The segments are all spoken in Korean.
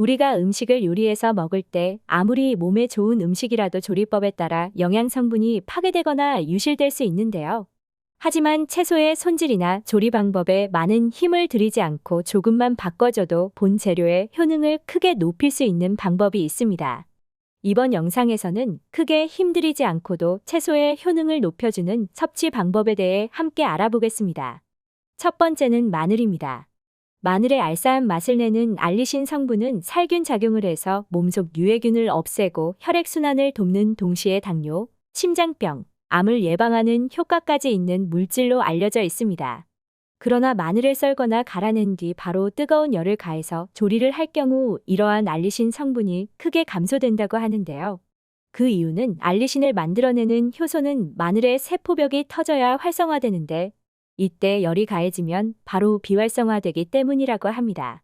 우리가 음식을 요리해서 먹을 때 아무리 몸에 좋은 음식이라도 조리법에 따라 영양 성분이 파괴되거나 유실될 수 있는데요. 하지만 채소의 손질이나 조리 방법에 많은 힘을 들이지 않고 조금만 바꿔줘도 본 재료의 효능을 크게 높일 수 있는 방법이 있습니다. 이번 영상에서는 크게 힘들이지 않고도 채소의 효능을 높여주는 섭취 방법에 대해 함께 알아보겠습니다. 첫 번째는 마늘입니다. 마늘의 알싸한 맛을 내는 알리신 성분은 살균 작용을 해서 몸속 유해균을 없애고 혈액순환을 돕는 동시에 당뇨, 심장병, 암을 예방하는 효과까지 있는 물질로 알려져 있습니다. 그러나 마늘을 썰거나 갈아낸 뒤 바로 뜨거운 열을 가해서 조리를 할 경우 이러한 알리신 성분이 크게 감소된다고 하는데요. 그 이유는 알리신을 만들어내는 효소는 마늘의 세포벽이 터져야 활성화되는데 이때 열이 가해지면 바로 비활성화되기 때문이라고 합니다.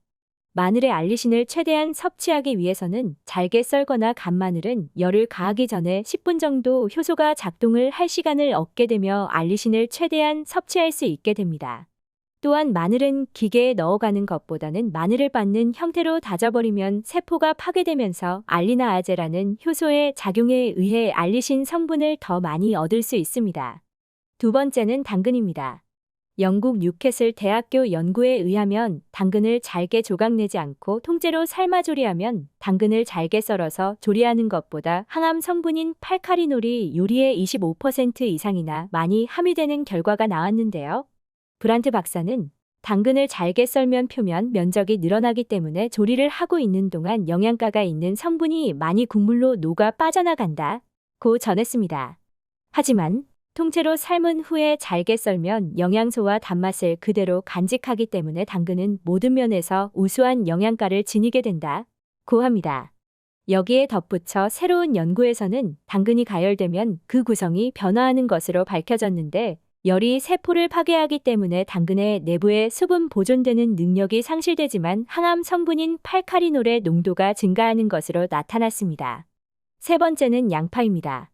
마늘의 알리신을 최대한 섭취하기 위해서는 잘게 썰거나 간 마늘은 열을 가하기 전에 10분 정도 효소가 작동을 할 시간을 얻게 되며 알리신을 최대한 섭취할 수 있게 됩니다. 또한 마늘은 기계에 넣어가는 것보다는 마늘을 빻는 형태로 다져버리면 세포가 파괴되면서 알리나 아제라는 효소의 작용에 의해 알리신 성분을 더 많이 얻을 수 있습니다. 두 번째는 당근입니다. 영국 뉴캐슬 대학교 연구에 의하면 당근을 잘게 조각내지 않고 통째로 삶아 조리하면 당근을 잘게 썰어서 조리하는 것보다 항암 성분인 팔카리놀이 요리의 25% 이상이나 많이 함유되는 결과가 나왔는데요. 브란트 박사는 당근을 잘게 썰면 표면 면적이 늘어나기 때문에 조리를 하고 있는 동안 영양가가 있는 성분이 많이 국물로 녹아 빠져나간다. 고 전했습니다. 하지만 통째로 삶은 후에 잘게 썰면 영양소와 단맛을 그대로 간직하기 때문에 당근은 모든 면에서 우수한 영양가를 지니게 된다. 고 합니다. 여기에 덧붙여 새로운 연구에서는 당근이 가열되면 그 구성이 변화하는 것으로 밝혀졌는데 열이 세포를 파괴하기 때문에 당근의 내부에 수분 보존되는 능력이 상실되지만 항암 성분인 팔카리놀의 농도가 증가하는 것으로 나타났습니다. 세 번째는 양파입니다.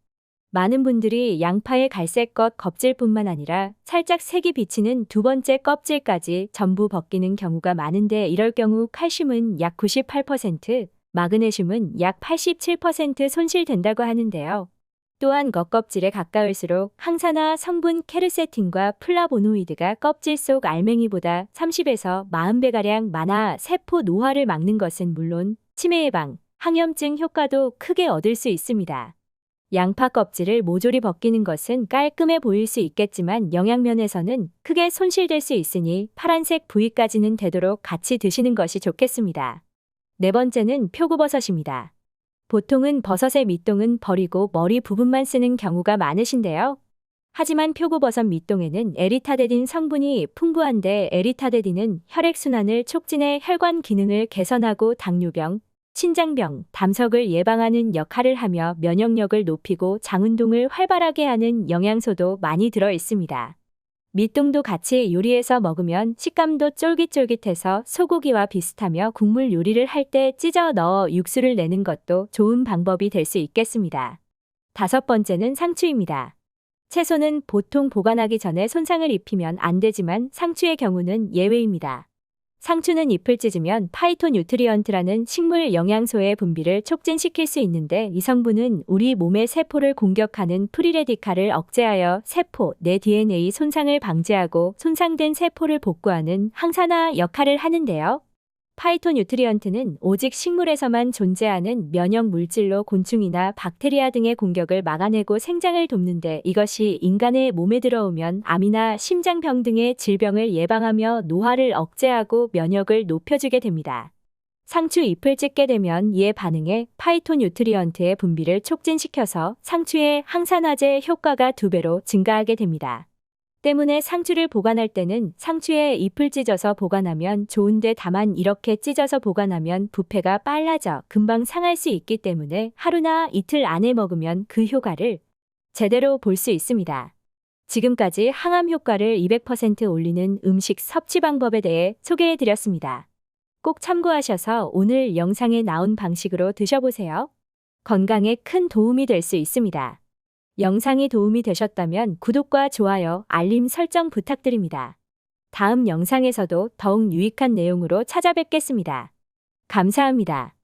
많은 분들이 양파의 갈색 것 껍질뿐만 아니라 살짝 색이 비치는 두 번째 껍질까지 전부 벗기는 경우가 많은데 이럴 경우 칼슘은 약 98%, 마그네슘은 약 87% 손실된다고 하는데요. 또한 겉껍질에 가까울수록 항산화 성분 케르세틴과 플라보노이드가 껍질 속 알맹이보다 30에서 40배가량 많아 세포 노화를 막는 것은 물론 치매 예방, 항염증 효과도 크게 얻을 수 있습니다. 양파 껍질을 모조리 벗기는 것은 깔끔해 보일 수 있겠지만 영양면에서는 크게 손실될 수 있으니 파란색 부위까지는 되도록 같이 드시는 것이 좋겠습니다. 네 번째는 표고버섯입니다. 보통은 버섯의 밑동은 버리고 머리 부분만 쓰는 경우가 많으신데요. 하지만 표고버섯 밑동에는 에리타데딘 성분이 풍부한데 에리타데딘은 혈액순환을 촉진해 혈관 기능을 개선하고 당뇨병, 신장병, 담석을 예방하는 역할을 하며 면역력을 높이고 장운동을 활발하게 하는 영양소도 많이 들어 있습니다. 밑동도 같이 요리해서 먹으면 식감도 쫄깃쫄깃해서 소고기와 비슷하며 국물 요리를 할 때 찢어 넣어 육수를 내는 것도 좋은 방법이 될 수 있겠습니다. 다섯 번째는 상추입니다. 채소는 보통 보관하기 전에 손상을 입히면 안 되지만 상추의 경우는 예외입니다. 상추는 잎을 찢으면 파이토뉴트리언트라는 식물 영양소의 분비를 촉진시킬 수 있는데 이 성분은 우리 몸의 세포를 공격하는 프리레디칼을 억제하여 세포 내 DNA 손상을 방지하고 손상된 세포를 복구하는 항산화 역할을 하는데요. 파이토뉴트리언트는 오직 식물에서만 존재하는 면역 물질로 곤충이나 박테리아 등의 공격을 막아내고 생장을 돕는데 이것이 인간의 몸에 들어오면 암이나 심장병 등의 질병을 예방하며 노화를 억제하고 면역을 높여주게 됩니다. 상추 잎을 찢게 되면 이에 반응해 파이토뉴트리언트의 분비를 촉진시켜서 상추의 항산화제 효과가 두 배로 증가하게 됩니다. 때문에 상추를 보관할 때는 상추에 잎을 찢어서 보관하면 좋은데 다만 이렇게 찢어서 보관하면 부패가 빨라져 금방 상할 수 있기 때문에 하루나 이틀 안에 먹으면 그 효과를 제대로 볼 수 있습니다. 지금까지 항암 효과를 200% 올리는 음식 섭취 방법에 대해 소개해 드렸습니다. 꼭 참고하셔서 오늘 영상에 나온 방식으로 드셔보세요. 건강에 큰 도움이 될 수 있습니다. 영상이 도움이 되셨다면 구독과 좋아요, 알림 설정 부탁드립니다. 다음 영상에서도 더욱 유익한 내용으로 찾아뵙겠습니다. 감사합니다.